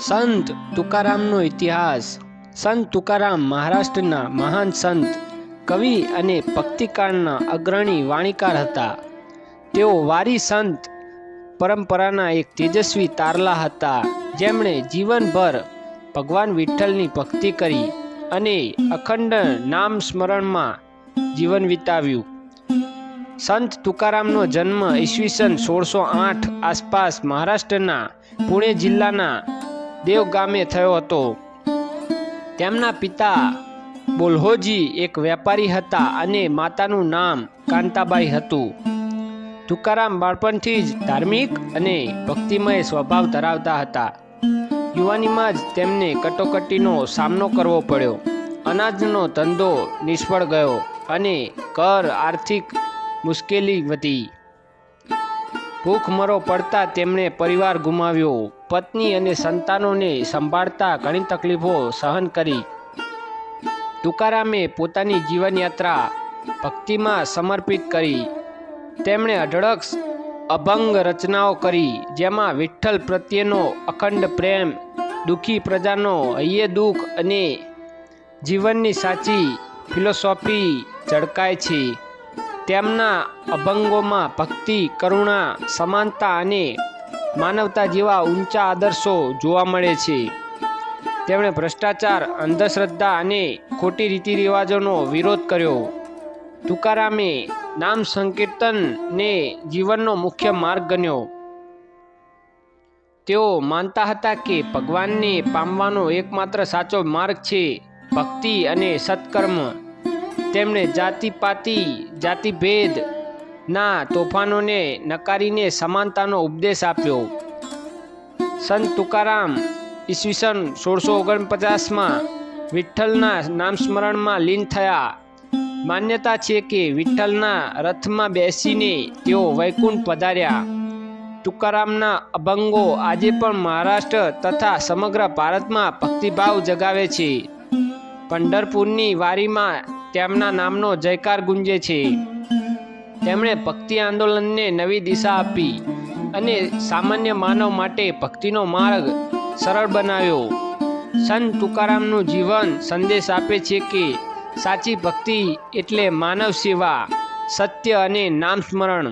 સંત તુકારામનો ઇતિહાસ. સંત તુકારામ મહારાષ્ટ્રના મહાન સંત, કવિ અને ભક્તિકાળના અગ્રણી વાણીકાર હતા. તેઓ વારી સંત પરંપરાના એક તેજસ્વી તારલા હતા. જેમણે જીવનભર ભગવાન વિઠ્ઠલની ભક્તિ કરી અને અખંડ નામ સ્મરણમાં જીવન વિતાવ્યું. સંત તુકારામનો જન્મ ઈસવીસન સોળસો આઠ આસપાસ મહારાષ્ટ્રના પુણે જિલ્લાના દેવ ગામે થયો હતો. તેમના પિતા બોલ્હોજી એક વેપારી હતા અને માતાનું નામ કાંતાબાઈ હતું. તુકારામ બાળપણથી જ ધાર્મિક અને ભક્તિમય સ્વભાવ ધરાવતા હતા. યુવાનીમાં જ તેમને કટોકટીનો સામનો કરવો પડ્યો. અનાજનો ધંધો નિષ્ફળ ગયો અને કર આર્થિક મુશ્કેલી વધી. ભૂખમરો પડતા તેમણે પરિવાર ગુમાવ્યો. પત્ની અને સંતાનોને સંભાળતા ઘણી તકલીફો સહન કરી. તુકારામે પોતાની જીવનયાત્રા ભક્તિમાં સમર્પિત કરી. તેમણે અઢળક અભંગ રચનાઓ કરી, જેમાં વિઠ્ઠલ પ્રત્યેનો અખંડ પ્રેમ, દુઃખી પ્રજાનો હૈયે દુઃખ અને જીવનની સાચી ફિલોસોફી ઝળકાય છે. તેમના અભંગોમાં ભક્તિ, કરુણા, સમાનતા અને માનવતા જેવા ઊંચા આદર્શો જોવા મળે છે. તેમણે ભ્રષ્ટાચાર, અંધશ્રદ્ધા અને ખોટી રીતિ રિવાજોનો વિરોધ કર્યો. તુકારામે નામ સંકીર્તનને જીવનનો મુખ્ય માર્ગ ગણ્યો. તેઓ માનતા હતા કે ભગવાનને પામવાનો એકમાત્ર સાચો માર્ગ છે ભક્તિ અને સત્કર્મ. તેમણે જાતિપાતિ, જાતિભેદ ના તોફાનોને નકારીને સમાનતાનો ઉપદેશ આપ્યો. સંત તુકારામ ઈસવીસન સોળસો ઓગણપચાસમાં વિઠ્ઠલના નામસ્મરણમાં લીન થયા. માન્યતા છે કે વિઠ્ઠલના રથમાં બેસીને તેઓ વૈકુંઠ પધાર્યા. તુકારામના અભંગો આજે પણ મહારાષ્ટ્ર તથા સમગ્ર ભારતમાં ભક્તિભાવ જગાવે છે. પંઢરપુરની વારીમાં તેમના નામનો જયકાર ગુંજે છે. તેમણે ભક્તિ આંદોલનને નવી દિશા આપી અને સામાન્ય માનવ માટે ભક્તિનો માર્ગ સરળ બનાવ્યો. સંત તુકારામનું જીવન સંદેશ આપે છે કે સાચી ભક્તિ એટલે માનવ સેવા, સત્ય અને નામ સ્મરણ.